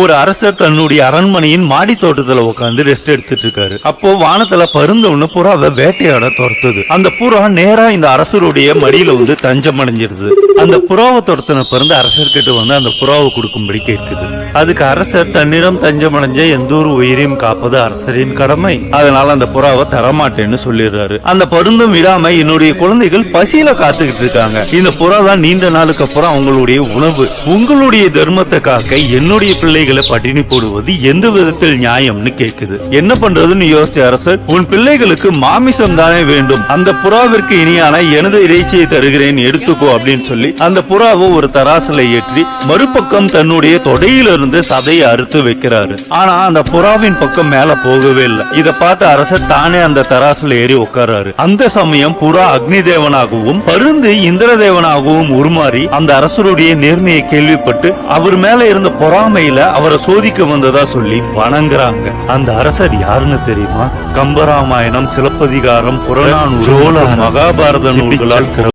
ஒரு அரசர் தன்னுடைய அரண்மனையின் மாடி தோட்டத்துல உட்கார்ந்து ரெஸ்ட் எடுத்துட்டு இருக்காரு அப்போ வானத்துல பருந்த ஒண்ணு புறாவை வேட்டையாட துரத்துது. அந்த புறா நேரா இந்த அரசருடைய மடியில வந்து தஞ்சம் அடைஞ்சிருது. அந்த புறாவை துரத்தின பருந்து அரசர்கிட்ட வந்து அந்த புறாவை கொடுக்கும்படி கேட்குது. அதுக்கு அரசர் தன்னிடம் தஞ்சம் அடைஞ்ச எந்த ஒரு உயிரையும் காப்பது அரசரின் கடமை. அதனால அந்த புறாவை தரமாட்டேன்னு சொல்லிடுறாரு. அந்த பருந்தும் விடாம என்னுடைய குழந்தைகள் பசியில காத்துக்கிட்டு இருக்காங்க இந்த புறா தான் நீண்ட நாளுக்கு அப்புறம் அவங்களுடைய உணவு. உங்களுடைய தர்மத்தை காக்க என்னுடைய பிள்ளைகளை பட்டினி போடுவது எந்த விதத்தில் நியாயம்னு கேக்குது. என்ன பண்றதுன்னு யோசிச்ச அரசர் உன் பிள்ளைகளுக்கு மாமிசம் தானே வேண்டும். அந்த புறாவிற்கு இனியான எனது இறைச்சியை தருகிறேன் எடுத்துக்கோ அப்படின்னு சொல்லி அந்த புறாவை ஒரு தராசுல ஏற்றி மறுபக்கம் தன்னுடைய தொடையிலிருந்து சதையை அறுத்து வைக்கிறாரு. ஆனா அந்த புறாவின் பக்கம் மேல போகவே இல்லை. இதை பார்த்த அரசர் தானே அந்த தராசுல ஏறி உட்கார்றாரு. அந்த சமயம் புறா அக்னி தேவனாகவும் பருந்து இந்திர தேவனாகவும் உருமாறி அந்த அரசருடைய நேர்மையை கேள்விப்பட்டு அவர் மேல இருந்த பொறாமையில அவரை சோதிக்க வந்ததா சொல்லி வணங்குறாங்க. அந்த அரசர் யாருன்னு தெரியுமா? கம்பராமாயணம் சிலப்பதிகாரம் புறநானூறு சோழ மகாபாரத நூல்களால்